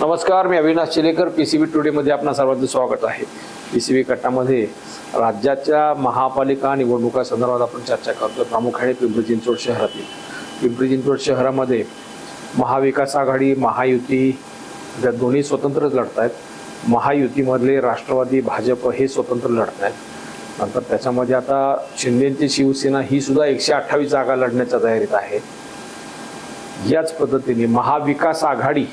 नमस्कार मी Avinash Chilekar P C B टुडेमध्ये आपणा सर्वांचं स्वागत आहे. पी सी बी गटामध्ये राज्याच्या महापालिका निवडणुका संदर्भात आपण चर्चा करतो प्रामुख्याने पिंपरी चिंचवड शहरातील. पिंपरी चिंचवड शहरामध्ये महाविकास आघाडी महायुती या दोन्ही स्वतंत्रच लढत आहेत महायुतीमधले राष्ट्रवादी भाजप हे स्वतंत्र लढत आहेत नंतर त्याच्यामध्ये आता शिंदेची शिवसेना ही सुद्धा एकशे अठ्ठावीस जागा लढण्याच्या तयारीत आहे. याच पद्धतीने महाविकास आघाडी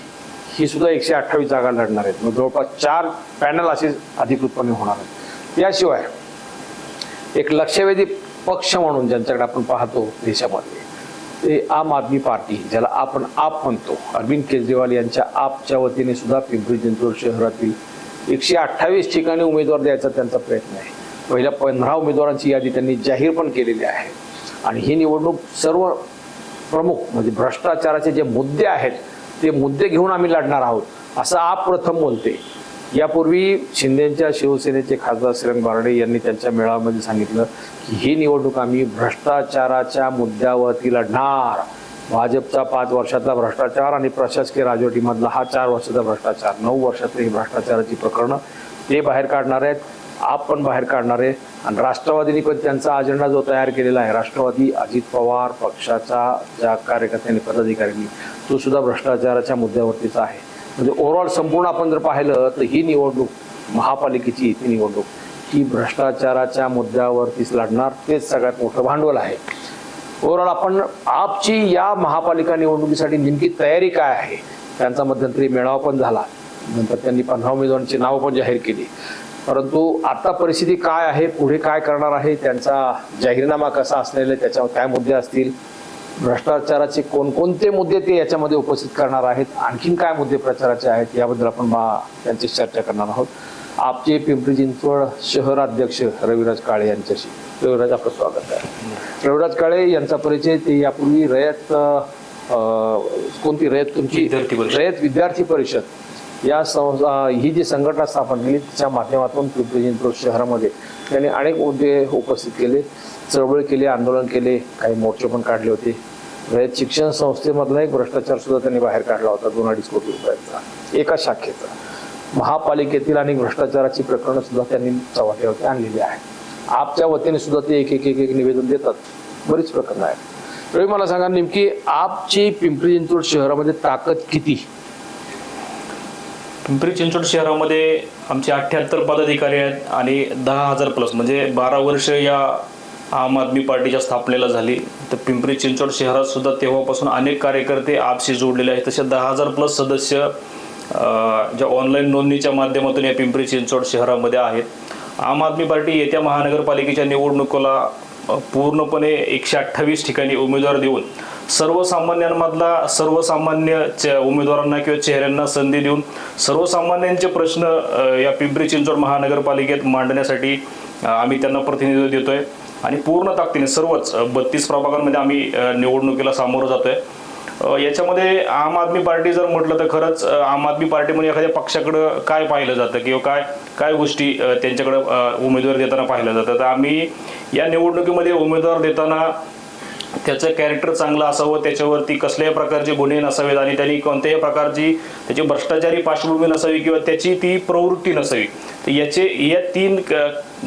ही सुद्धा एकशे अठ्ठावीस जागा लढणार आहेत. मग जवळपास चार पॅनल असे अधिकृतपणे होणार आहेत. याशिवाय एक लक्षवेधी पक्ष म्हणून ज्यांच्याकडे आपण पाहतो देशामध्ये ते आम आदमी पार्टी ज्याला आपण आप म्हणतो. अरविंद केजरीवाल यांच्या आपच्या वतीने सुद्धा पिंपरी चिंचवड शहरातील एकशे अठ्ठावीस ठिकाणी उमेदवार द्यायचा त्यांचा प्रयत्न आहे. पहिल्या पंधरा उमेदवारांची यादी त्यांनी जाहीर पण केलेली आहे. आणि ही निवडणूक सर्व प्रमुख म्हणजे भ्रष्टाचाराचे जे मुद्दे आहेत ते मुद्दे घेऊन आम्ही लढणार आहोत असं आप प्रथम बोलते. यापूर्वी शिंदेच्या शिवसेनेचे खासदार श्रीरंग बारडे यांनी त्यांच्या मेळाव्यामध्ये सांगितलं की ही निवडणूक आम्ही भ्रष्टाचाराच्या मुद्द्यावरती लढणार. भाजपचा पाच वर्षातला भ्रष्टाचार आणि प्रशासकीय राजवटीमधला हा चार वर्षाचा भ्रष्टाचार. नऊ वर्षातली ही भ्रष्टाचाराची प्रकरणं ते बाहेर काढणार आहेत आप पण बाहेर काढणार आहे. आणि राष्ट्रवादीने पण त्यांचा अजेंडा जो तयार केलेला आहे राष्ट्रवादी अजित पवार पक्षाचा ज्या कार्यकर्त्यांनी पदाधिकाऱ्यांनी तो सुद्धा भ्रष्टाचाराच्या मुद्द्यावरतीचा आहे. म्हणजे ओव्हरऑल संपूर्ण आपण जर पाहिलं तर ही निवडणूक महापालिकेची ती निवडणूक ही भ्रष्टाचाराच्या मुद्द्यावरतीच लढणार तेच सगळ्यात मोठं भांडवल आहे. ओव्हरऑल आपण आपची या महापालिका निवडणुकीसाठी नेमकी तयारी काय आहे? त्यांचा मध्यंतरी मेळावा पण झाला. नंतर त्यांनी पंधरा उमेदवारांची नावं पण जाहीर केली. परंतु आता परिस्थिती काय आहे? पुढे काय करणार आहे? त्यांचा जाहीरनामा कसा असलेला आहे, त्याच्यावर काय मुद्दे असतील? भ्रष्टाचाराचे कोणकोणते मुद्दे ते याच्यामध्ये उपस्थित करणार आहेत आणखीन काय मुद्दे प्रचाराचे आहेत याबद्दल आपण बा त्यांची चर्चा करणार आहोत. आपचे पिंपरी चिंचवड शहराध्यक्ष रविराज काळे यांच्याशी. रविराज आपलं स्वागत आहे. रविराज काळे यांचा परिचय ते यापूर्वी रयत कोणती रयत तुमची. रयत विद्यार्थी परिषद. या संस्था ही जी संघटना स्थापन केली तिच्या माध्यमातून पिंपरी चिंचवड शहरामध्ये त्यांनी अनेक मुद्दे उपस्थित केले चळवळ केली आंदोलन केले काही मोर्चे पण काढले होते. रयत शिक्षण संस्थेमधला एक भ्रष्टाचार सुद्धा त्यांनी बाहेर काढला होता दोन अडीच कोटी रुपयाचा. एका शाखेचा. महापालिकेतील आणि भ्रष्टाचाराची प्रकरणं सुद्धा त्यांनी चव्हाट्यावरती आणलेली आहेत. आपच्या वतीने सुद्धा ते एक एक एक एक निवेदन देतात. बरीच प्रकरणं आहेत. रवी मला सांगा नेमकी आपची पिंपरी चिंचवड शहरामध्ये ताकद किती? पिंपरी चिंचवड शहरामध्ये आमचे अठ्ठ्याहत्तर पदाधिकारी आहेत आणि दहा हजार प्लस म्हणजे बारा वर्ष या आम आदमी पार्टीच्या स्थापनेला झाली. तर पिंपरी चिंचवड शहरात सुद्धा तेव्हापासून अनेक कार्यकर्ते आपशी जोडलेले आहेत. तसे दहा हजार प्लस सदस्य ज्या ऑनलाईन नोंदणीच्या माध्यमातून या पिंपरी चिंचवड शहरामध्ये आहेत. आम आदमी पार्टी येत्या महानगरपालिकेच्या निवडणुकीला पूर्णपणे एकशे अठ्ठावीस ठिकाणी उमेदवार देऊन सर्वसामान्यांमधला सर्वसामान्य चे- उमेदवारांना किंवा चेहऱ्यांना संधी देऊन सर्वसामान्यांचे प्रश्न या पिंपरी चिंचवड महानगरपालिकेत मांडण्यासाठी आम्ही त्यांना प्रतिनिधित्व देतोय. आणि पूर्ण ताकदीने सर्वच बत्तीस प्रभागांमध्ये आम्ही निवडणुकीला सामोरं जातोय. याच्यामध्ये आम आदमी पार्टी जर म्हटलं तर खरंच आम आदमी पार्टीमध्ये म्हणजे एखाद्या पक्षाकडं काय पाहिलं जातं किंवा काय काय गोष्टी त्यांच्याकडं उमेदवार देताना पाहिलं जातं. तर आम्ही या निवडणुकीमध्ये उमेदवार देताना त्याचं कॅरेक्टर चांगलं असावं त्याच्यावरती कसल्याही प्रकारचे गुन्हे नसावेत आणि त्यांनी कोणत्याही प्रकारची त्याची भ्रष्टाचारी पार्श्वभूमी नसावी किंवा त्याची ती प्रवृत्ती नसावी. तर याचे या तीन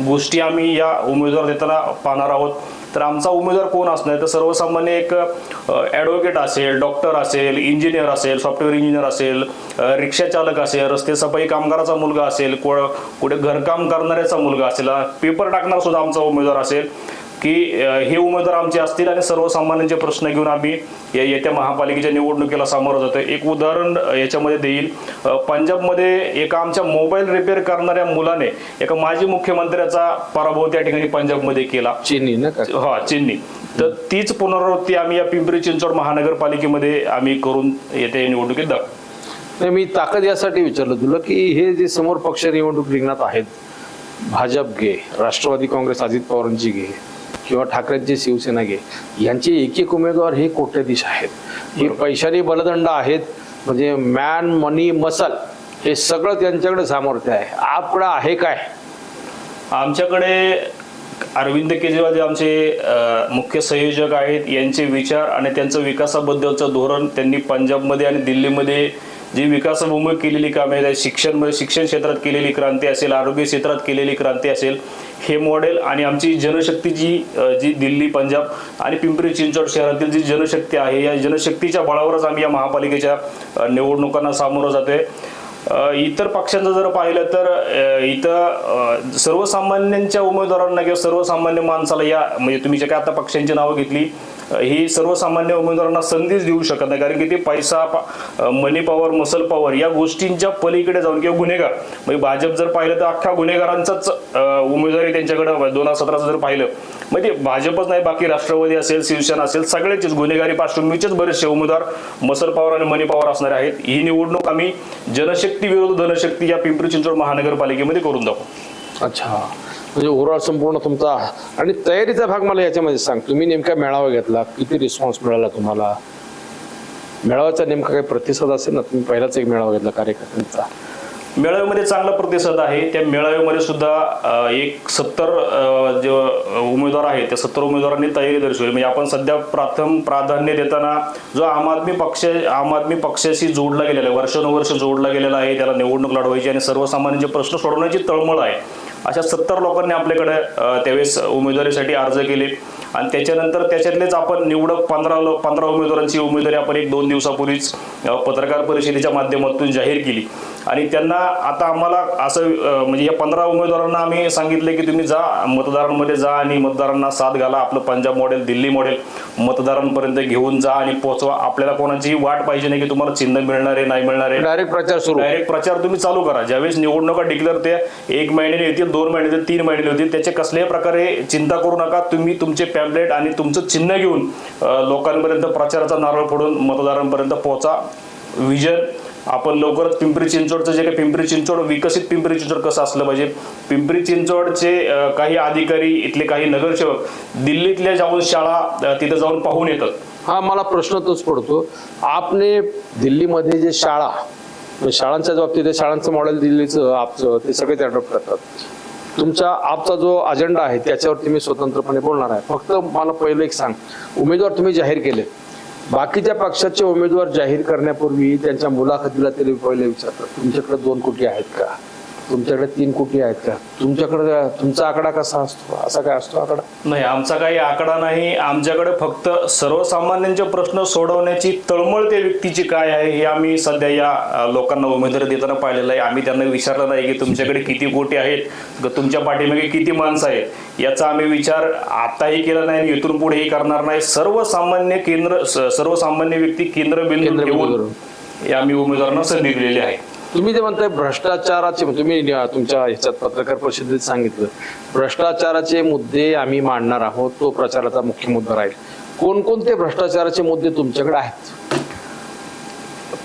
गोष्टी आम्ही या उमेदवार देताना पाहणार आहोत. तर आमचा उमेदवार कोण असणार? तर सर्वसामान्य एक ॲडव्होकेट असेल डॉक्टर असेल इंजिनियर असेल सॉफ्टवेअर इंजिनियर असेल रिक्षाचालक रिक्षा चालक असेल रस्ते सफाई कामगाराचा मुलगा असेल को कुठे घरकाम करणाऱ्याचा मुलगा असेल पेपर टाकणारा सुद्धा आमचा उमेदवार असेल. की हे उमेदवार आमचे असतील आणि सर्वसामान्यांचे प्रश्न घेऊन आम्ही या येत्या महापालिकेच्या निवडणुकीला सामोरं जातोय. एक उदाहरण याच्यामध्ये देईल. पंजाबमध्ये एका आमच्या मोबाईल रिपेअर करणाऱ्या मुलाने एका माजी मुख्यमंत्र्याचा पराभव त्या ठिकाणी पंजाबमध्ये केला. चिनी ना का? हा चिन्नी. तर तीच पुनरावृत्ती आम्ही या पिंपरी चिंचवड महानगरपालिकेमध्ये आम्ही करून येत्या निवडणुकीत दाखवू. नाही मी ताकद यासाठी विचारलं तुला की हे जे समोर पक्ष निवडणूक रिंगणात आहेत भाजप घे राष्ट्रवादी काँग्रेस अजित पवारांची घे किंवा ठाकरेंची शिवसेना घे यांचे एक एक उमेदवार हे कोट्याधीश आहेत. हे पैशानी बलदंड आहेत. म्हणजे मॅन मनी मसल हे सगळं त्यांच्याकडे सामर्थ्य आहे. आपकडं आहे काय? आमच्याकडे अरविंद केजरीवाल जे आमचे मुख्य संयोजक आहेत यांचे विचार आणि त्यांचं विकासाबद्दलचं धोरण त्यांनी पंजाबमध्ये आणि दिल्लीमध्ये जी विकासभूमी केलेली कामे आहेत शिक्षण शिक्षण क्षेत्रात केलेली क्रांती असेल आरोग्य क्षेत्रात केलेली क्रांती असेल हे मॉडेल आणि आमची जनशक्ती जी जी दिल्ली पंजाब आणि पिंपरी चिंचवड शहरातील जी जनशक्ती आहे या जनशक्तीच्या बळावरच आम्ही या महापालिकेच्या निवडणुकांना सामोरं जातोय. इतर पक्षांचं जर पाहिलं तर इथं सर्वसामान्यांच्या उमेदवारांना किंवा सर्वसामान्य माणसाला या म्हणजे तुम्ही जे काय आता पक्षांची नावं घेतली ही सर्वसामान्य उमेदवारांना संधीच देऊ शकत नाही. कारण की ते पैसा मनी पॉवर मसल पॉवर या गोष्टींच्या पलीकडे जाऊन किंवा गुन्हेगार. म्हणजे भाजप जर पाहिलं तर अख्ख्या गुन्हेगारांचाच उमेदवारी त्यांच्याकडे दोन हजार सतराचं जर पाहिलं म्हणजे भाजपच नाही बाकी राष्ट्रवादी असेल शिवसेना असेल सगळ्याचेच गुन्हेगारी पार्श्वभूमीचेच बरेचसे उमेदवार मसल पॉवर आणि मनी पॉवर असणारे आहेत. ही निवडणूक आम्ही जनशक्ती विरोध धनशक्ती या पिंपरी चिंचवड महानगरपालिकेमध्ये करून दाखवू. अच्छा. म्हणजे ओव्हरऑल संपूर्ण तुमचा आणि तयारीचा भाग मला याच्यामध्ये सांग. तुम्ही नेमका मेळावा घेतला किती रिस्पॉन्स मिळाला तुम्हाला? मेळाव्याचा नेमका काही प्रतिसाद असेल ना? तुम्ही पहिलाच एक मेळावा घेतला कार्यकर्त्यांचा. मेळाव्यामध्ये चांगला प्रतिसाद आहे. त्या मेळाव्यामध्ये सुद्धा एक सत्तर जे उमेदवार आहेत त्या सत्तर उमेदवारांनी तयारी दर्शवली म्हणजे आपण सध्या प्रथम प्राधान्य देताना जो आम आदमी पक्ष आम आदमी पक्षाशी जोडला गेलेला आहे वर्षानुवर्ष जोडला गेलेला आहे त्याला निवडणूक लढवायची आणि सर्वसामान्यांचे प्रश्न सोडवण्याची तळमळ आहे. अशा सत्तर लोकांनी आपल्याकडे त्यावेळेस उमेदवारीसाठी अर्ज केले. आणि त्याच्यानंतर त्याच्यातलेच आपण निवडक पंधरा लो पंधरा उमेदवारांची उमेदवारी आपण एक दोन दिवसापूर्वीच पत्रकार परिषदेच्या माध्यमातून जाहीर केली. आणि त्यांना आता आम्हाला असं म्हणजे या पंधरा उमेदवारांना आम्ही सांगितले की तुम्ही जा मतदारांमध्ये जा आणि मतदारांना साथ घाला. आपलं पंजाब मॉडेल दिल्ली मॉडेल मतदारांपर्यंत घेऊन जा आणि पोहोचवा. आपल्याला कोणाचीही वाट पाहिजे नाही की तुम्हाला चिन्ह मिळणार आहे नाही मिळणार. आहे डायरेक्ट प्रचार सुरू. डायरेक्ट प्रचार तुम्ही चालू करा. ज्यावेळेस निवडणुका डिक्लेअर ते एक महिन्याने येतील दोन महिने येतील तीन महिने होतील त्याचे कसल्याही प्रकारे चिंता करू नका. तुम्ही तुमचे पॅम्पलेट आणि तुमचं चिन्ह घेऊन लोकांपर्यंत प्रचाराचा नारळ फोडून मतदारांपर्यंत पोहोचा. विजन आपण लवकरच पिंपरी चिंचवडचं जे काही पिंपरी चिंचवड विकसित पिंपरी चिंचवड कसं असलं पाहिजे? पिंपरी चिंचवडचे काही अधिकारी इथले काही नगरसेवक दिल्लीतल्या जाऊन शाळा तिथं जाऊन पाहून येतात. हा मला प्रश्न तोच पडतो. आपने दिल्लीमध्ये जे शाळा म्हणजे शाळांच्या बाबतीत शाळांचं मॉडेल दिल्लीचं आपचं ते सगळे अडॉप्ट करतात. तुमचा आपचा जो अजेंडा आहे त्याच्यावरती मी स्वतंत्रपणे बोलणार आहे. फक्त मला पहिलं एक सांग. उमेदवार तुम्ही जाहीर केले बाकीच्या पक्षाचे उमेदवार जाहीर करण्यापूर्वी त्यांच्या मुलाखतीला तरी पहिले विचारतात. तुमच्याकडे दोन कोटी आहेत का? तुमच्याकडे तीन कोटी आहेत का? तुमच्याकडे तुमचा आकडा कसा असतो? असा काय असतो आकडा? नाही आमचा काही आकडा नाही. आमच्याकडे फक्त सर्वसामान्यांचे प्रश्न सोडवण्याची तळमळ त्या व्यक्तीची काय आहे हे आम्ही सध्या या लोकांना उमेदवारी देताना पाहिलेलं आहे. आम्ही त्यांना विचारलं नाही की तुमच्याकडे किती कोटी आहेत तुमच्या पाठीमागे किती माणसं आहेत? याचा आम्ही विचार आताही केला नाही आणि इथून पुढेही करणार नाही. सर्वसामान्य केंद्र सर्वसामान्य व्यक्ती केंद्रबिंदू केंद्रबिंदू घेऊन धरून. हे आम्ही उमेदवारांना संधी दिलेली आहे. तुम्ही जे म्हणताय भ्रष्टाचाराचे तुम्ही तुमच्या ह्याच्यात पत्रकार परिषदेत सांगितलं. भ्रष्टाचाराचे मुद्दे आम्ही मांडणार आहोत तो प्रचाराचा मुख्य मुद्दा राहील. कोणकोणते भ्रष्टाचाराचे मुद्दे तुमच्याकडे आहेत?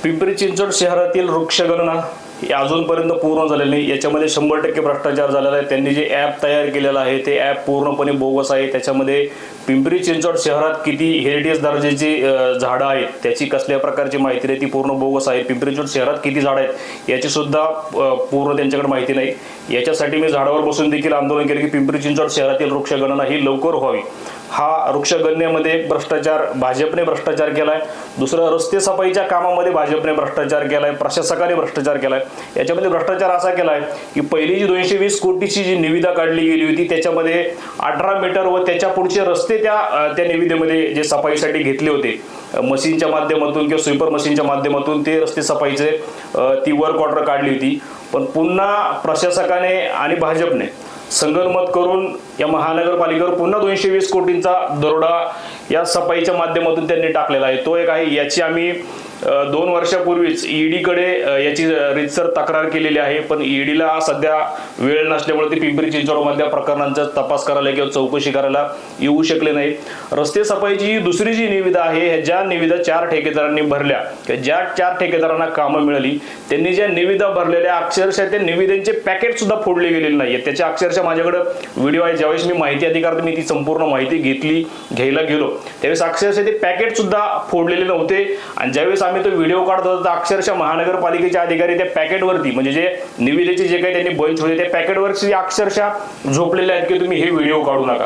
पिंपरी चिंचवड शहरातील वृक्षगणना अजूनपर्यंत पूर्ण झालेलं नाही. याच्यामध्ये शंभर टक्के भ्रष्टाचार झालेला आहे. त्यांनी जे ॲप तयार केलेलं आहे ते ॲप पूर्णपणे बोगस आहे. त्याच्यामध्ये पिंपरी चिंचवड शहरात किती हेरिटेज दर्जाची झाडं आहेत त्याची कसल्या प्रकारची माहिती नाही ती पूर्ण बोगस आहे. पिंपरी चिंचवड शहरात किती झाडं आहेत याची सुद्धा पूर्ण त्यांच्याकडे माहिती नाही. याच्यासाठी मी झाडावर बसून देखील आंदोलन केलं की पिंपरी चिंचवड शहरातील वृक्षगणना ही लवकर व्हावी. हा वृक्षगणनेमध्ये एक भ्रष्टाचार भाजपने भ्रष्टाचार केला आहे दुसरं रस्ते सफाईच्या कामामध्ये भाजपने भ्रष्टाचार केला आहे प्रशासकाने भ्रष्टाचार केला आहे याच्यामध्ये भ्रष्टाचार असा केला आहे की पहिली जी दोनशे वीस कोटीची जी निविदा काढली गेली होती त्याच्यामध्ये अठरा मीटर व त्याच्या पुढचे रस्ते त्या त्या निविदेमध्ये जे सफाईसाठी घेतले होते. मशीनच्या माध्यमातून किंवा स्वीपर मशीनच्या माध्यमातून ते रस्ते सफाईचे ती वर्क ऑर्डर काढली होती. पण पुन्हा प्रशासकाने आणि भाजपने संगनमत करून या महानगरपालिकेवर पुन्हा दोनशे वीस कोटींचा दरोडा या सफाईच्या माध्यमातून त्यांनी टाकलेला आहे. तो एक आहे याची आम्ही दोन वर्षापूर्वीच ईडीकडे याची रितसर तक्रार केलेली आहे पण ईडीला सध्या वेळ नसल्यामुळे ते पिंपरी चिंचवडमधल्या प्रकरणांचा तपास करायला किंवा चौकशी करायला येऊ शकले नाही रस्ते सफाईची ही दुसरी जी निविदा आहे ह्या ज्या निविदा चार ठेकेदारांनी भरल्या किंवा ज्या चार ठेकेदारांना कामं मिळाली त्यांनी ज्या निविदा भरलेल्या अक्षरशः त्या निविदांचे पॅकेट सुद्धा फोडले गेलेले नाही आहेत त्याच्या अक्षरशः माझ्याकडे व्हिडिओ आहे ज्यावेळेस मी माहिती अधिकार मी ती संपूर्ण माहिती घेतली घ्यायला गेलो. त्यावेळेस अक्षरशः ते पॅकेट सुद्धा फोडलेले नव्हते. आणि ज्यावेळेस आम्ही तो व्हिडिओ काढत होतो अक्षरशः महानगरपालिकेचे अधिकारी त्या पॅकेटवरती म्हणजे जे निविदेचे जे काही त्यांनी बंच होते त्या पॅकेटवरती अक्षरशः झोपलेले आहेत की तुम्ही हे व्हिडिओ काढू नका.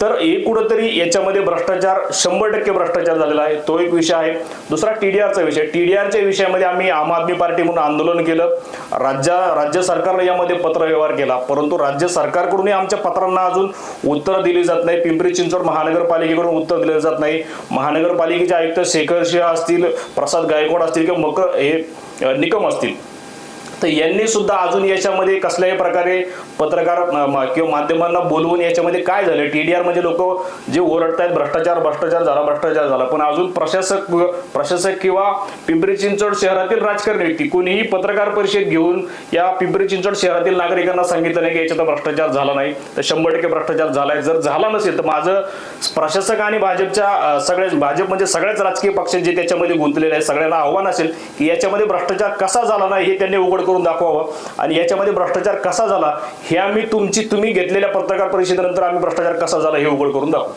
तर हे कुठंतरी याच्यामध्ये भ्रष्टाचार शंभर टक्के भ्रष्टाचार झालेला आहे. तो एक विषय आहे. दुसरा टीडीआरचा विषय. टीडीआरच्या विषयामध्ये आम्ही आम आदमी पार्टी म्हणून आंदोलन केलं. राज्य राज्य सरकारनं यामध्ये पत्रव्यवहार केला. परंतु राज्य सरकारकडूनही आमच्या पत्रांना अजून उत्तर दिली जात नाही. पिंपरी चिंचवड महानगरपालिकेकडून उत्तर दिलं जात नाही. महानगरपालिकेचे आयुक्त शेखर सिंह असतील प्रसाद गायकवाड असतील किंवा मकर हे निकम असतील. तर यांनी सुद्धा अजून याच्यामध्ये कसल्याही प्रकारे पत्रकार किंवा माध्यमांना बोलवून याच्यामध्ये काय झालं? टीडीआर म्हणजे लोक जे ओरडतायत भ्रष्टाचार भ्रष्टाचार झाला भ्रष्टाचार झाला. पण अजून प्रशासक प्रशासक किंवा पिंपरी चिंचवड शहरातील राजकारणी व्यक्ती कोणीही पत्रकार परिषद घेऊन या पिंपरी चिंचवड शहरातील नागरिकांना सांगितलं नाही की याच्यात भ्रष्टाचार झाला नाही. तर शंभर टक्के भ्रष्टाचार झालाय. जर झाला नसेल तर माझं प्रशासक आणि भाजपच्या सगळ्याच भाजप म्हणजे सगळ्याच राजकीय पक्ष जे त्याच्यामध्ये गुंतलेले आहे सगळ्यांना आव्हान असेल की याच्यामध्ये भ्रष्टाचार कसा झाला नाही हे त्यांनी उघड करून दाखवावं. आणि याच्यामध्ये भ्रष्टाचार कसा झाला हे आम्ही तुमची तुम्ही घेतलेल्या पत्रकार परिषदेनंतर आम्ही भ्रष्टाचार कसा झाला हे उघड करून दाखवू.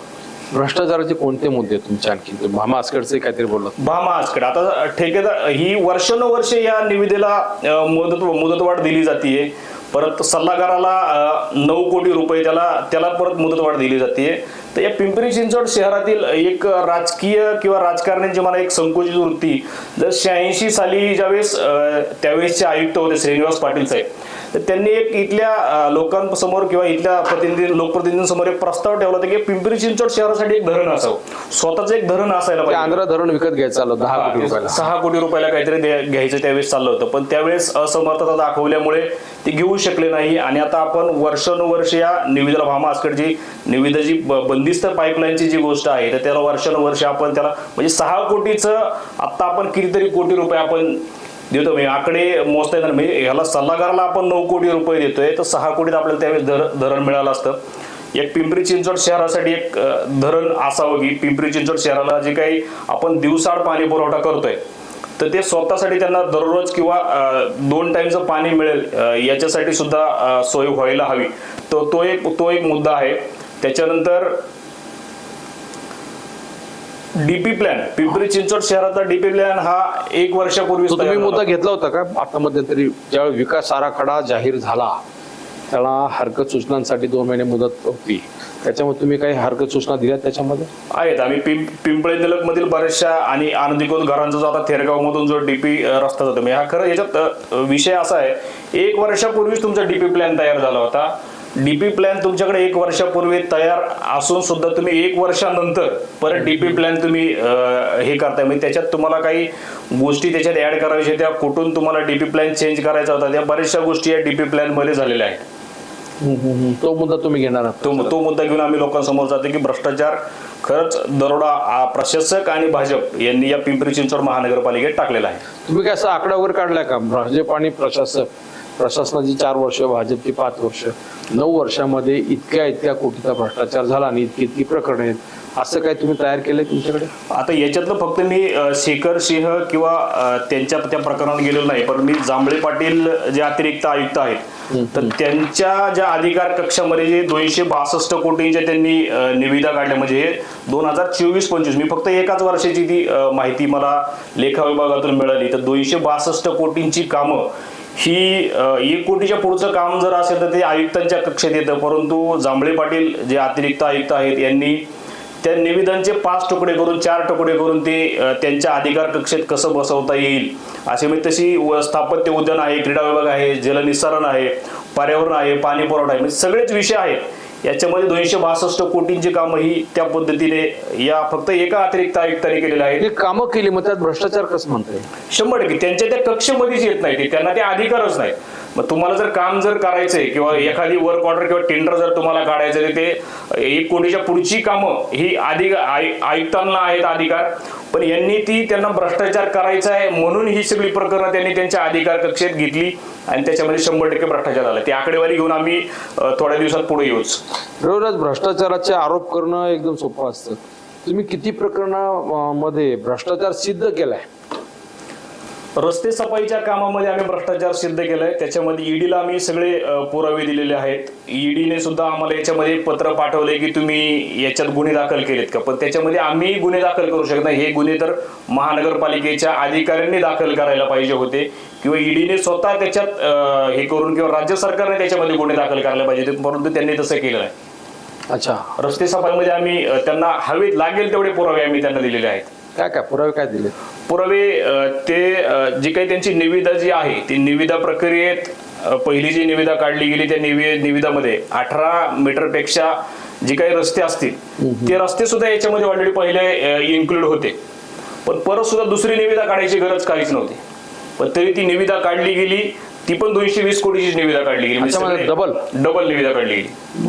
भ्रष्टाचाराचे कोणते मुद्दे तुमचे आणखी? भामा आसकडचे काहीतरी बोलत भामा आजकडे आता ठेकेदार ही वर्षानुवर्षे या निविदेला अ, मुदत मुदतवाढ दिली जाते परत सल्लागाराला अ, नऊ कोटी रुपये त्याला त्याला परत मुदतवाढ दिली जाते तर या पिंपरी चिंचवड शहरातील एक राजकीय किंवा राजकारण्यांची मला एक संकुचित वृत्ती जर शहाऐंशी साली ज्यावेळेस त्यावेळेसचे आयुक्त होते श्रीनिवास पाटील साहेब तर त्यांनी एक इथल्या लोकांसमोर किंवा इथल्या प्रतिनिधी लोकप्रतिनिधींसमोर एक प्रस्ताव ठेवला होता की पिंपरी चिंचवड शहरासाठी एक धरण असावं. स्वतःच एक धरण असायला ते पाहिजे. आंध्र धरण विकत घ्यायचं आलं दहा कोटी रुपयाला. सहा कोटी रुपयाला काहीतरी घ्यायचं त्यावेळेस चाललं होतं. पण त्यावेळेस असमर्थता दाखवल्यामुळे ते घेऊ शकले नाही. आणि आता आपण वर्षानुवर्ष या निविदाला भामा आसकड जी निविदा जी ब- बंदिस्त पाईपलाईनची जी गोष्ट आहे तर त्याला वर्षानुवर्ष आपण त्याला म्हणजे सहा कोटीचं आत्ता आपण कितीतरी कोटी रुपये आपण देतो. म्हणजे आकडे मोजता येणार. म्हणजे ह्याला सल्लागाराला आपण नऊ कोटी रुपये देतोय तर सहा कोटीत आपल्याला त्यावेळेस धर धरण मिळालं असतं. एक पिंपरी चिंचवड शहरासाठी एक धरण असावं की पिंपरी चिंचवड शहराला जे काही आपण दिवसाड पाणी पुरवठा करतोय तर ते स्वतःसाठी त्यांना दररोज किंवा दोन टाईमचं पाणी मिळेल याच्यासाठी सुद्धा सोय व्हायला हवी. तो तो एक तो एक मुद्दा आहे. त्याच्यानंतर डीपी प्लॅन पिंपरी चिंचवड शहराचा डीपी प्लॅन हा एक वर्षापूर्वी तुम्ही मुद्दा घेतला होता का? आता मध्यंतरी ज्यावेळी विकास आराखडा जाहीर झाला त्याला हरकत सूचनांसाठी दोन महिने मुदत होती. त्याच्यामुळे तुम्ही काही हरकत सूचना दिल्या त्याच्यामध्ये? आहेत. आम्ही पिंप पिंपळे निलक मधील बऱ्याचशा आणि आनंदीकोत घरांचा जो आता थेरगाव मधून जो डीपी रस्ता जातो. म्हणजे हा खरं याच्यात विषय असा आहे एक वर्षापूर्वीच तुमचा डीपी प्लॅन तयार झाला होता. डीपी प्लॅन तुमच्याकडे एक वर्षापूर्वी तयार असून सुद्धा तुम्ही एक वर्षानंतर परत डीपी प्लॅन तुम्ही हे करताय. म्हणजे त्याच्यात तुम्हाला काही गोष्टी त्याच्यात ऍड करायच्या त्या कुठून तुम्हाला डीपी प्लॅन चेंज करायचा होता त्या बऱ्याचशा गोष्टी या डीपी प्लॅनमध्ये झालेल्या आहेत. तो मुद्दा तुम्ही घेणार आहात. तो तो मुद्दा घेऊन आम्ही लोकांसमोर जातो की भ्रष्टाचार खरंच दरोडा प्रशासक आणि भाजप यांनी या पिंपरी चिंचवड महानगरपालिकेत टाकलेला आहे. तुम्ही काय असा आकडा वगैरे काढलाय का? भाजप आणि प्रशासक. प्रशासनाची चार वर्ष भाजपची पाच वर्ष. नऊ वर्षामध्ये इतक्या इतक्या कोटीचा भ्रष्टाचार झाला आणि इतकी इतकी प्रकरण आहेत. असं काय तुम्ही तयार केलंय तुमच्याकडे? आता याच्यातलं फक्त मी शेखर सिंह किंवा त्यांच्या त्या प्रकरणात गेलेलो नाही पण मी जांभळे पाटील जे अतिरिक्त आयुक्त आहेत तर त्यांच्या ज्या अधिकार कक्षामध्ये जे दोनशे बासष्ट कोटींच्या त्यांनी निविदा काढल्या म्हणजे हे दोन हजार चोवीस पंचवीस मी फक्त एकाच वर्षाची ती माहिती मला लेखा विभागातून मिळाली तर दोनशे बासष्ट कोटींची कामं ही एक कोटीच्या पुढचं काम जर असेल तर ते आयुक्तांच्या कक्षेत येतं. परंतु जांभळे पाटील जे अतिरिक्त आयुक्त आहेत यांनी त्या निवेदनचे पाच तुकडे करून चार तुकडे करून ते त्यांच्या अधिकार कक्षेत कसं बसवता येईल असे म्हणजे तशी व- स्थापत्य उद्यान आहे क्रीडा विभाग आहे जलनिस्सारण आहे पर्यावरण आहे पाणी पुरवठा आहे म्हणजे सगळेच विषय आहेत. याच्यामध्ये दोनशे बासष्ट कोटींची कामं ही त्या पद्धतीने या फक्त एका अतिरिक्त आयुक्तांनी केलेलं आहे हे कामं केली मग त्यात भ्रष्टाचार कसं म्हणताय? शंभर टक्के. त्यांच्या त्या कक्षेमध्येच येत नाही ते. त्यांना ते अधिकारच नाही. मग तुम्हाला जर काम जर करायचंय किंवा एखादी वर्क ऑर्डर किंवा टेंडर जर तुम्हाला काढायचं तर ते एक कोटीच्या पुढची कामं ही अधिक आय- आयुक्तांना आहेत अधिकार. पण यांनी ती त्यांना भ्रष्टाचार करायचा आहे म्हणून ही सगळी प्रकरणं त्यांनी त्यांच्या अधिकार कक्षेत घेतली. आणि त्याच्यामध्ये शंभर टक्के भ्रष्टाचार झाला. ती आकडेवारी घेऊन आम्ही थोड्या दिवसात पुढे येऊच. रोज भ्रष्टाचाराचे आरोप करणं एकदम सोपं असतं. तुम्ही किती प्रकरणामध्ये भ्रष्टाचार सिद्ध केलाय? रस्ते सफाईच्या कामामध्ये आम्ही भ्रष्टाचार सिद्ध केलाय. त्याच्यामध्ये ईडीला आम्ही सगळे पुरावे दिलेले आहेत. ईडीने सुद्धा आम्हाला याच्यामध्ये पत्र पाठवले की तुम्ही याच्यात गुन्हे दाखल केलेत का? पण त्याच्यामध्ये आम्ही गुन्हे दाखल करू शकत नाही. हे गुन्हे तर महानगरपालिकेच्या अधिकाऱ्यांनी दाखल करायला पाहिजे होते. किंवा ईडीने स्वतः त्याच्यात हे करून किंवा राज्य सरकारने त्याच्यामध्ये गुन्हे दाखल करायला पाहिजे होते. परंतु त्यांनी तसं केलं नाही. अच्छा. रस्ते सफाईमध्ये आम्ही त्यांना हवेत लागेल तेवढे पुरावे आम्ही त्यांना दिलेले आहेत. काय काय? पुरावे काय दिले? पुरावे ते जी काही त्यांची निविदा जी आहे ती निविदा प्रक्रियेत पहिली जी निविदा काढली गेली त्या निवि निविदामध्ये अठरा मीटरपेक्षा जी काही रस्ते असतील ते रस्ते सुद्धा याच्यामध्ये ऑलरेडी पहिले इन्क्लूड होते. पण परत सुद्धा दुसरी निविदा काढायची गरज काहीच नव्हती. पण तरी ती निविदा काढली गेली ती पण दोनशे वीस कोटीची निविदा काढली गेली. अच्छा, म्हणजे double? डबल निविदा काढली गेली.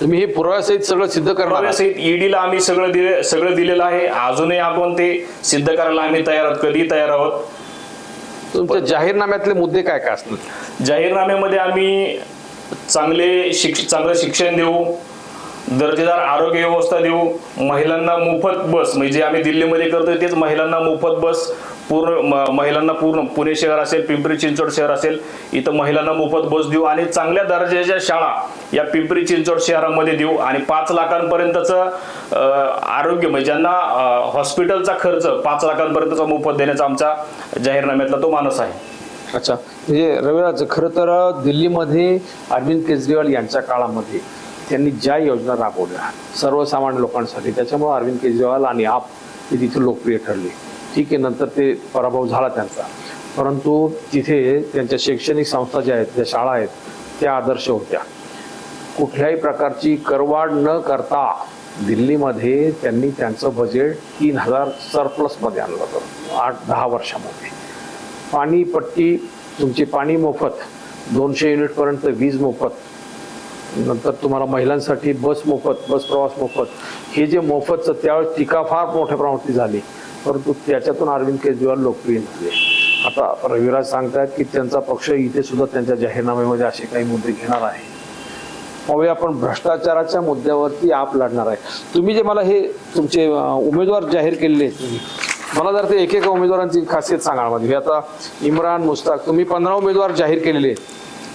तुम्ही हे पुराव्यासहित सगळं सिद्ध करणार? पुराव्यासहित ईडीला आम्ही सगळं दिले सगळं दिलेलं आहे. अजूनही आपण ते सिद्ध करायला आम्ही तयार आहोत. कधी तयार आहोत. तुमच्या जाहीरनाम्यातले मुद्दे काय काय असणार जाहीरनाम्यामध्ये आम्ही चांगले शिक्ष चांगलं शिक्षण देऊ दर्जेदार आरोग्य व्यवस्था देऊ महिलांना मोफत बस म्हणजे जे आम्ही दिल्लीमध्ये करतोय तेच महिलांना मोफत बस पूर्ण म- महिलांना पूर्ण पुणे शहर असेल पिंपरी चिंचवड शहर असेल इथं महिलांना मोफत बस देऊ आणि चांगल्या दर्जाच्या शाळा या पिंपरी चिंचवड शहरामध्ये देऊ आणि पाच लाखांपर्यंतचं आरोग्य म्हणजे ज्यांना हॉस्पिटलचा खर्च पाच लाखांपर्यंतचा मोफत देण्याचा आमचा जाहीरनाम्यातला तो मानस आहे. अच्छा. म्हणजे रविराज खरं तर दिल्लीमध्ये अरविंद केजरीवाल यांच्या काळामध्ये त्यांनी ज्या योजना राबवल्या सर्वसामान्य लोकांसाठी त्याच्यामुळे अरविंद केजरीवाल आणि आप हे तिथे लोकप्रिय ठरले. ठीक आहे नंतर ते पराभव झाला त्यांचा. परंतु तिथे त्यांच्या शैक्षणिक संस्था ज्या आहेत ज्या शाळा आहेत त्या आदर्श होत्या. कुठल्याही प्रकारची करवाढ न करता दिल्लीमध्ये त्यांनी त्यांचं बजेट तीन हजार सरप्लसमध्ये आणलं होतं आठ दहा वर्षामध्ये. पाणीपट्टी तुमची पाणी मोफत दोनशे युनिटपर्यंत वीज मोफत नंतर तुम्हाला महिलांसाठी बस मोफत बस प्रवास मोफत हे जे मोफतचं त्यावेळेस टीका फार मोठ्या प्रमाणात झाली. परंतु त्याच्यातून अरविंद केजरीवाल लोकप्रिय झाले. आता रविराज सांगतायत की त्यांचा पक्ष इथे सुद्धा त्यांच्या जाहीरनाम्यामध्ये असे काही मुद्दे घेणार आहे. पाहूया आपण भ्रष्टाचाराच्या मुद्द्यावरती आप लढणार आहे. तुम्ही जे मला हे तुमचे उमेदवार जाहीर केलेले आहेत तुम्ही मला जर ते एकेका उमेदवारांची खासियत सांगा म्हणजे आता इम्रान मुस्ताक तुम्ही पंधरा उमेदवार जाहीर केलेले आहेत.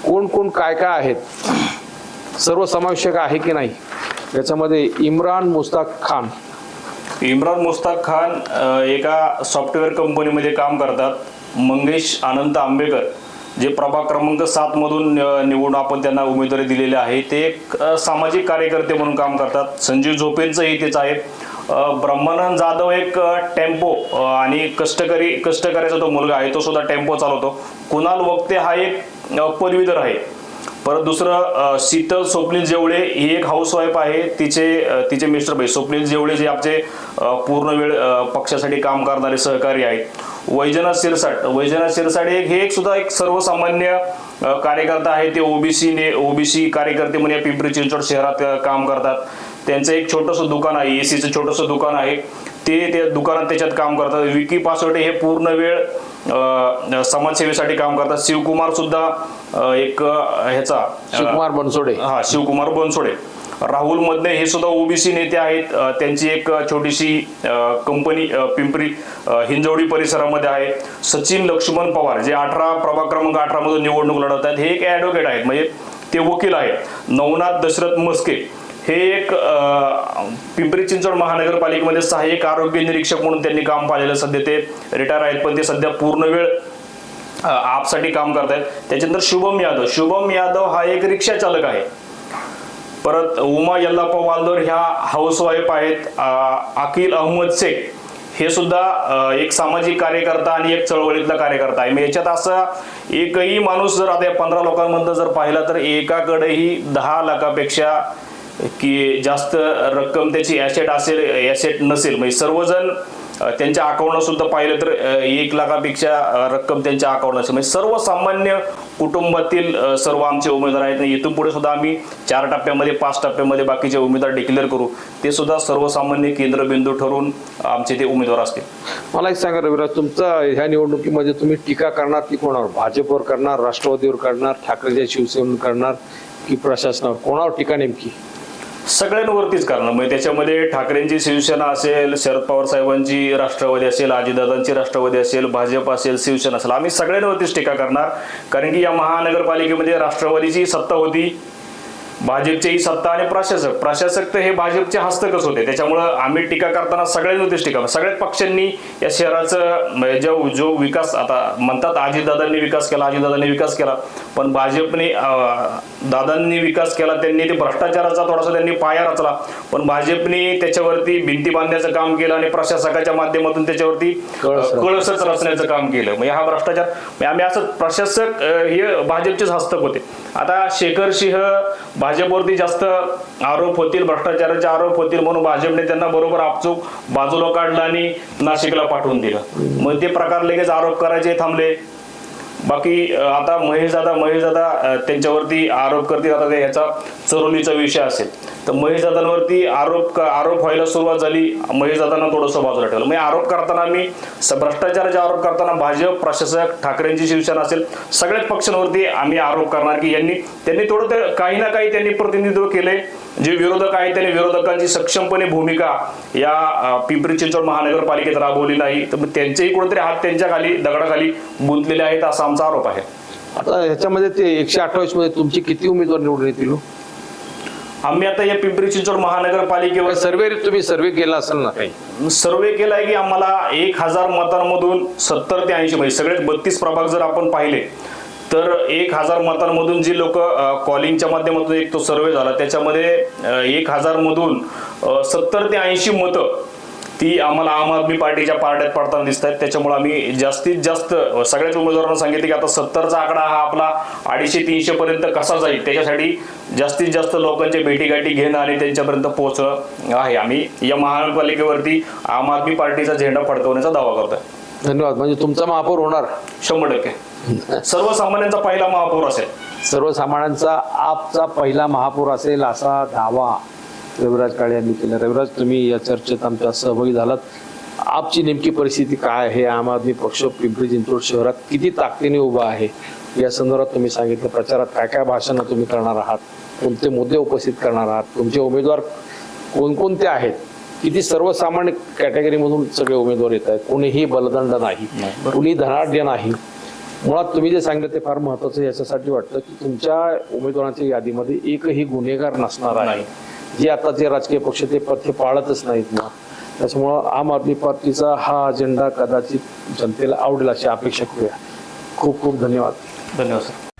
कोण कोण काय काय आहेत? सर्व समावेशक आहे की नाही? याच्यामध्ये इम्रान मुस्ताक खान. इम्रान मुस्ताक खान एका सॉफ्टवेअर कंपनीमध्ये काम करतात. मंगेश आनंद आंबेकर जे प्रभाग क्रमांक सातमधून निवडून आपण त्यांना उमेदवारी दिलेली आहे. ते एक सामाजिक कार्यकर्ते म्हणून काम करतात. संजीव झोपेंचंही तेच आहे. ब्रह्मानंद जाधव एक टेम्पो आणि कष्टकरी कष्टकऱ्याचा तो मुलगा आहे. तो सुद्धा टेम्पो चालवतो. कुणाल वक्ते हा एक पदवीधर आहे. परत दुसरं शीतल स्वप्नील जेवळे ही एक हाऊसवाईफ आहे. तिचे तिचे मिस्टर भाई स्वप्नील जेवळे जे आमचे पूर्ण वेळ पक्षासाठी काम करणारे सहकारी आहेत. वैजनाथ शिरसाट वैजनाथ शिरसाट एक हे एक सुद्धा एक सर्वसामान्य कार्यकर्ता आहे. ते ओबीसी ने ओबीसी कार्यकर्ते म्हणून या पिंपरी चिंचवड शहरात काम करतात. त्यांचं एक छोटंसं दुकान आहे एसीचं छोटंसं दुकान आहे. ते त्या दुकानात त्याच्यात काम करतात. विकी पासोटे हे पूर्ण वेळ समाजसेवेसाठी काम करतात. शिवकुमार सुद्धा एक ह्याचा शिवकुमार बनसोडे. हा शिवकुमार बनसोडे. राहुल मदने हे सुद्धा ओबीसी नेते आहेत. त्यांची एक छोटीशी कंपनी पिंपरी हिंजवडी परिसरामध्ये आहे. सचिन लक्ष्मण पवार जे अठरा प्रभाग क्रमांक अठरा मधून निवडणूक लढवत आहेत हे एक ॲडव्होकेट आहेत. म्हणजे ते वकील आहेत. नवनाथ दशरथ मस्के हे एक पिंपरी चिंचवड महानगरपालिकेमध्ये सहाय्यक आरोग्य निरीक्षक म्हणून त्यांनी काम पाहिलेलं सध्या ते रिटायर आहेत. पण ते सध्या पूर्ण वेळ आपसाठी काम करतायत. त्याच्यानंतर शुभम यादव. शुभम यादव हा एक रिक्षा चालक आहे. परत उमा यल्लाप्पा वालदोर ह्या हाऊसवाईफ आहेत. अकिल अहमद शेख. हे सुद्धा एक सामाजिक कार्यकर्ता आणि एक चळवळीतला कार्यकर्ता आहे. मग याच्यात असा एकही माणूस जर आता पंधरा लोकांमधलं जर पाहिला तर एकाकडेही दहा लाखापेक्षा की जास्त रक्कम त्याची ॲसेट असेल ॲसेट नसेल. म्हणजे सर्वजण त्यांच्या अकाउंटला सुद्धा पाहिलं तर एक लाखापेक्षा रक्कम त्यांच्या अकाउंटला असेल. म्हणजे सर्वसामान्य कुटुंबातील सर्व आमचे उमेदवार आहेत. इथून पुढे सुद्धा आम्ही चार टप्प्यामध्ये पाच टप्प्यामध्ये बाकीचे उमेदवार डिक्लेअर करू. ते सुद्धा सर्वसामान्य केंद्रबिंदू ठरून आमचे ते उमेदवार असतील. मला एक सांगा रविराज तुमचा ह्या निवडणुकीमध्ये तुम्ही टीका करणार ती कोणावर? भाजपवर करणार राष्ट्रवादीवर करणार ठाकरेच्या शिवसेनेवर करणार की प्रशासनावर? कोणावर टीका नेमकी? सगळ्यांवरतीच करणार म्हणजे त्याच्यामध्ये ठाकरेंची शिवसेना असेल शरद पवार साहेबांची राष्ट्रवादी असेल अजितदादांची राष्ट्रवादी असेल भाजप असेल शिवसेना असेल. आम्ही सगळ्यांवरतीच टीका करणार. कारण की या महानगरपालिकेमध्ये राष्ट्रवादीची सत्ता होती. भाजपचीही सत्ता आणि प्रशासक. प्रशासक तर हे भाजपचे हस्तकच होते. त्याच्यामुळं आम्ही टीका करताना सगळ्यांवरतीच टीका सगळ्याच पक्षांनी या शहराचं म्हणजे जो जो विकास आता म्हणतात अजितदादांनी विकास केला अजितदादांनी विकास केला. पण भाजपने दादांनी विकास केला त्यांनी ते भ्रष्टाचाराचा थोडासा त्यांनी पाया रचला. पण भाजपने त्याच्यावरती भिंती बांधण्याचं काम केलं आणि प्रशासकाच्या माध्यमातून त्याच्यावरती कळसच रचण्याचं काम केलं. म्हणजे हा भ्रष्टाचार म्हणजे आम्ही असं प्रशासक हे भाजपचेच हस्तक होते. आता शेखर सिंह भाजपवरती जास्त आरोप होतील भ्रष्टाचाराचे आरोप होतील म्हणून भाजपने त्यांना बरोबर आपचूक बाजूला काढलं आणि नाशिकला पाठवून दिलं. मग ते प्रकार लगेच आरोप करायचे थांबले. बाकी आता महेश दादा महेश दादा त्यांच्यावरती आरोप करतील. आता ते ह्याचा चरोलीचा विषय असेल. तर महेश दादांवरती आरोप आरोप व्हायला सुरुवात झाली. महेश दादांना थोडंसं बाजूला ठेवलं. म्हणजे आरोप करताना आम्ही भ्रष्टाचाराचे आरोप करताना भाजप प्रशासक ठाकरेंची शिवसेना असेल सगळ्याच पक्षांवरती आम्ही आरोप करणार की यांनी त्यांनी थोडं काही ना काही त्यांनी प्रतिनिधित्व केले जे विरोधक आहेत त्यांनी विरोधकांची सक्षमपणे भूमिका या पिंपरी चिंचवड महानगरपालिकेत राबवली नाही तर त्यांचेही कुठेतरी हात त्यांच्या खाली दगडाखाली गुंतलेले आहेत असा आमचा आरोप आहे. आता ह्याच्यामध्ये ते एकशे अठ्ठावीसमध्ये तुमचे किती उमेदवार निवडून येतील हो? आम्ही आता या पिंपरी चिंचवड महानगरपालिकेवर सर्वे तुम्ही सर्वे केला असेल ना काही? सर्वे केलाय की आम्हाला एक हजार मतांमधून सत्तर ते ऐंशी म्हणजे सगळे बत्तीस प्रभाग जर आपण पाहिले तर एक हजार मतांमधून जी लोक कॉलिंगच्या माध्यमातून एक तो सर्वे झाला त्याच्यामध्ये एक हजार मधून सत्तर ते ऐंशी मतं ती आम्हाला आम आदमी पार्टीच्या पार्ट्यात पडताना दिसत आहेत त्याच्यामुळे आम्ही जास्तीत जास्त सगळ्याच उमेदवारांना सांगितले की आता सत्तरचा आकडा हा आपला अडीचशे तीनशे पर्यंत कसा जाईल त्याच्यासाठी जास्तीत जास्त लोकांच्या भेटीगाठी घेणं आणि त्यांच्यापर्यंत पोहोचणं आहे. आम्ही या महानगरपालिकेवरती आम आदमी पार्टीचा झेंडा फडकवण्याचा दावा करतोय. धन्यवाद. म्हणजे तुमचा महापौर होणार. शंभर टक्के. सर्वसामान्यांचा पहिला महापौर असेल. सर्वसामान्यांचा आपचा पहिला महापौर असेल असा दावा रविराज काळे यांनी केला. रविराज तुम्ही या चर्चेत आमच्या सहभागी झालात. आपची नेमकी परिस्थिती काय आहे? आम आदमी पक्ष पिंपरी चिंचवड शहरात किती ताकदीने उभा आहे? या संदर्भात तुम्ही सांगितलं प्रचारात काय काय भाषणं तुम्ही करणार आहात? कोणते मुद्दे उपस्थित करणार आहात? तुमचे उमेदवार कोणकोणते आहेत? किती सर्वसामान्य कॅटेगरीमधून सगळे उमेदवार येत आहेत? कोणीही बलदंड नाही. कुणी धनाढ्य नाही. मुळात तुम्ही जे सांगितलं ते फार महत्वाचं याच्यासाठी वाटतं की तुमच्या उमेदवारांच्या यादीमध्ये एकही गुन्हेगार नसणार आहे. नाही. जे आताचे राजकीय पक्ष ते पथ्य पाळतच नाहीत ना. त्याच्यामुळं आम आदमी पार्टीचा हा अजेंडा कदाचित जनतेला आवडेल अशी अपेक्षा करूया. खूप खूप धन्यवाद. धन्यवाद सर.